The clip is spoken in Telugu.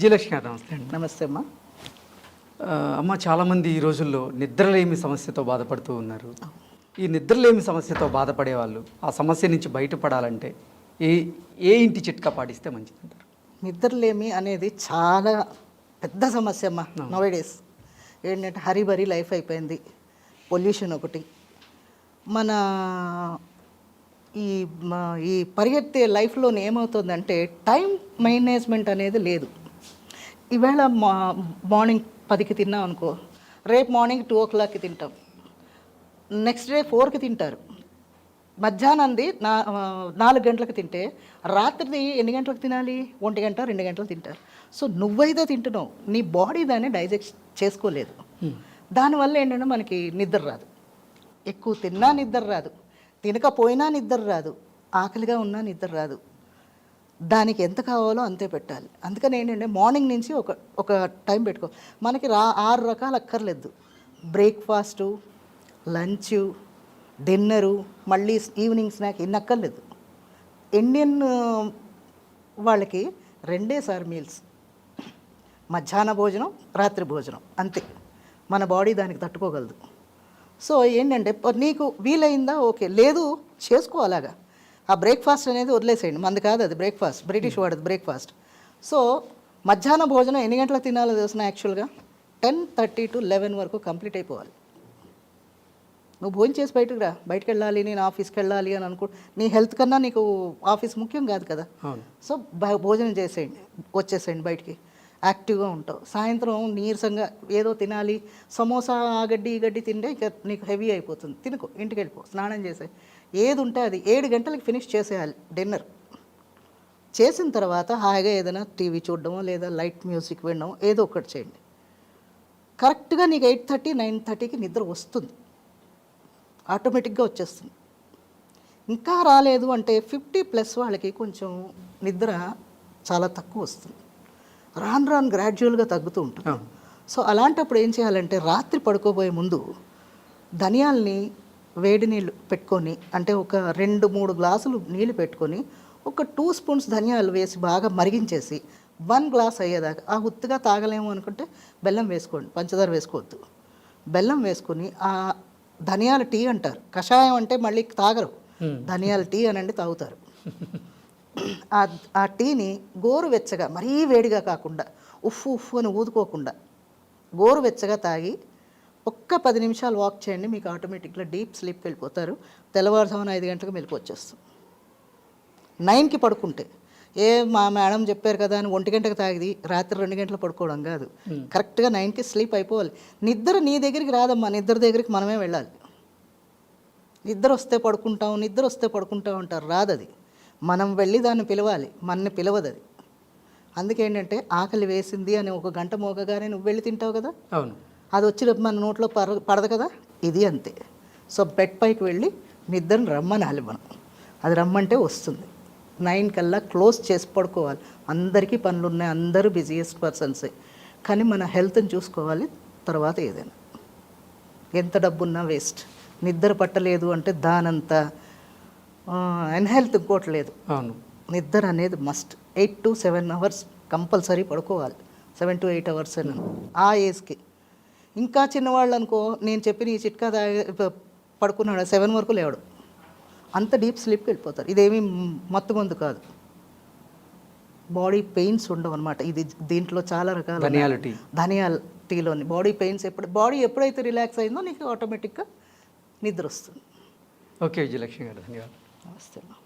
విజయలక్ష్మి గారు నమస్తే అండి నమస్తే అమ్మా అమ్మ చాలామంది ఈ రోజుల్లో నిద్రలేమి సమస్యతో బాధపడుతూ ఉన్నారు. ఈ నిద్రలేమి సమస్యతో బాధపడే వాళ్ళు ఆ సమస్య నుంచి బయటపడాలంటే ఏ ఏ ఇంటి చిట్కా పాటిస్తే మంచిదంటారు? నిద్రలేమి అనేది చాలా పెద్ద సమస్య అమ్మా నవడేస్. ఏంటంటే హరిబరి లైఫ్ అయిపోయింది. పొల్యూషన్ ఒకటి. మన ఈ ఈ పరిగెత్తే లైఫ్లో ఏమవుతుందంటే టైం మేనేజ్మెంట్ అనేది లేదు. ఈవేళ మా మార్నింగ్ పదికి తిన్నాం అనుకో రేపు మార్నింగ్ టూ ఓ క్లాక్కి తింటాం. నెక్స్ట్ డే ఫోర్కి తింటారు. మధ్యాహ్నంది నా నాలుగు గంటలకు తింటే రాత్రిది ఎన్ని గంటలకు తినాలి? ఒంటి గంట రెండు గంటలు తింటారు. సో నువ్వైతే తింటున్నావు నీ బాడీ దాన్ని డైజెస్ట్ చేసుకోలేదు. దానివల్ల ఏంటంటే మనకి నిద్ర రాదు. ఎక్కువ తిన్నా నిద్ర రాదు. తినకపోయినా నిద్ర రాదు. ఆకలిగా ఉన్నా నిద్ర రాదు. దానికి ఎంత కావాలో అంతే పెట్టాలి. అందుకని ఏంటంటే మార్నింగ్ నుంచి ఒక ఒక టైం పెట్టుకో. మనకి రా ఆరు రకాలు అక్కర్లేదు. బ్రేక్ఫాస్టు లంచ్ డిన్నరు మళ్ళీ ఈవినింగ్ స్నాక్ ఇన్ని అక్కర్లేదు. ఇండియన్ వాళ్ళకి రెండే సార్ మీల్స్. మధ్యాహ్న భోజనం రాత్రి భోజనం అంతే. మన బాడీ దానికి తట్టుకోగలదు. సో ఏంటంటే నీకు వీలైందా? ఓకే. లేదు చేసుకో అలాగా. ఆ బ్రేక్ఫాస్ట్ అనేది వదిలేసేయండి. మంది కాదు అది బ్రేక్ఫాస్ట్ బ్రిటిష్ వాడది బ్రేక్ఫాస్ట్ సో మధ్యాహ్న భోజనం ఎన్ని గంటలకు తినాలో తెలిసిన యాక్చువల్గా టెన్ థర్టీ టు లెవెన్ వరకు కంప్లీట్ అయిపోవాలి. నువ్వు భోజనం చేసి బయటకు రా. బయటకు వెళ్ళాలి నేను ఆఫీస్కి వెళ్ళాలి అని అనుకో నీ హెల్త్ కన్నా నీకు ఆఫీస్ ముఖ్యం కాదు కదా. సో భోజనం చేసేయండి. వచ్చేసేయండి బయటికి. యాక్టివ్గా ఉంటావు. సాయంత్రం నీరసంగా ఏదో తినాలి సమోసా ఆ గడ్డి ఈ గడ్డి తింటే ఇక నీకు హెవీ అయిపోతుంది. తినుకో ఇంటికి వెళ్ళిపో స్నానం చేసే. ఏది ఉంటే అది ఏడు గంటలకు ఫినిష్ చేసేయాలి డిన్నర్. చేసిన తర్వాత హాయిగా ఏదైనా టీవీ చూడడమో లేదా లైట్ మ్యూజిక్ వినడం ఏదో ఒకటి చేయండి. కరెక్ట్గా నీకు ఎయిట్ థర్టీ నైన్ థర్టీకి నిద్ర వస్తుంది. ఆటోమేటిక్గా వచ్చేస్తుంది. ఇంకా రాలేదు అంటే ఫిఫ్టీ ప్లస్ వాళ్ళకి కొంచెం నిద్ర చాలా తక్కువ వస్తుంది. రాను రాను గ్రాడ్యువల్గా తగ్గుతూ ఉంటుంది. సో అలాంటప్పుడు ఏం చేయాలంటే రాత్రి పడుకోబోయే ముందు ధనియాల్ని వేడి నీళ్ళు పెట్టుకొని అంటే ఒక రెండు మూడు గ్లాసులు నీళ్ళు పెట్టుకొని ఒక టూ స్పూన్స్ ధనియాలు వేసి బాగా మరిగించేసి వన్ గ్లాస్ అయ్యేదాకా ఆ ఉత్తుగా తాగలేము అనుకుంటే బెల్లం వేసుకోండి పంచదార వేసుకోవద్దు. బెల్లం వేసుకొని ఆ ధనియాల టీ అంటారు. కషాయం అంటే మళ్ళీ తాగరు. ధనియాల టీ అనండి తాగుతారు. ఆ టీని గోరువెచ్చగా మరీ వేడిగా కాకుండా ఉఫ్ఫు ఉఫ్ఫు అని ఊదుకోకుండా గోరువెచ్చగా తాగి ఒక్క పది నిమిషాలు వాక్ చేయండి మీకు ఆటోమేటిక్గా డీప్ స్లీప్ వెళ్ళిపోతారు. తెల్లవారుజామున ఐదు గంటలకు మెలకు వచ్చేస్తుంది నైన్కి పడుకుంటే ఏ మా మేడం చెప్పారు కదా అని ఒంటి గంటకు తాగిది రాత్రి రెండు గంటలు పడుకోవడం కాదు. కరెక్ట్గా నైన్కి స్లీప్ అయిపోవాలి. నిద్ర నీ దగ్గరికి రాదమ్మా నిద్ర దగ్గరికి మనమే వెళ్ళాలి. నిద్ర వస్తే పడుకుంటాం నిద్ర వస్తే పడుకుంటాం అంటారు రాదది. మనం వెళ్ళి దాన్ని పిలవాలి. మనని పిలవదు అది. అందుకేంటంటే ఆకలి వేసింది అని ఒక గంట మోగగానే నువ్వు వెళ్ళి తింటావు కదా? అవును. అది వచ్చి మన నోట్లో పర పడదు కదా? ఇది అంతే. సో బెడ్ పైకి వెళ్ళి నిద్రను రమ్మనాలి మనం. అది రమ్మంటే వస్తుంది. నైన్ కల్లా క్లోజ్ చేసి పడుకోవాలి. అందరికీ పనులు ఉన్నాయి అందరూ బిజియెస్ట్ పర్సన్సే. కానీ మన హెల్త్ని చూసుకోవాలి తర్వాత ఏదైనా. ఎంత డబ్బున్నా వేస్ట్. నిద్ర పట్టలేదు అంటే దానంత అన్హెల్త్ ఇంకోటి లేదు. అవును. నిద్ర అనేది must eight to seven hours compulsory పడుకోవాలి. సెవెన్ టు ఎయిట్ అవర్స్ అని. ఆ ఏజ్కి ఇంకా చిన్నవాళ్ళు అనుకో నేను చెప్పిన ఈ చిట్కా పడుకున్నాడు? సెవెన్ వరకు లేవడు. అంత డీప్ స్లీప్కి వెళ్ళిపోతారు. ఇదేమీ మత్తు మందు కాదు. బాడీ పెయిన్స్ ఉండవు అనమాట ఇది దీంట్లో చాలా రకాల ధనియాల టీ. ధనియాల టీలోని బాడీ పెయిన్స్ ఎప్పుడు బాడీ ఎప్పుడైతే రిలాక్స్ అయిందో నీకు ఆటోమేటిక్గా నిద్ర వస్తుంది. ఓకే విజయలక్ష్మి గారు ధన్యవాదాలు. వస్తున్నాం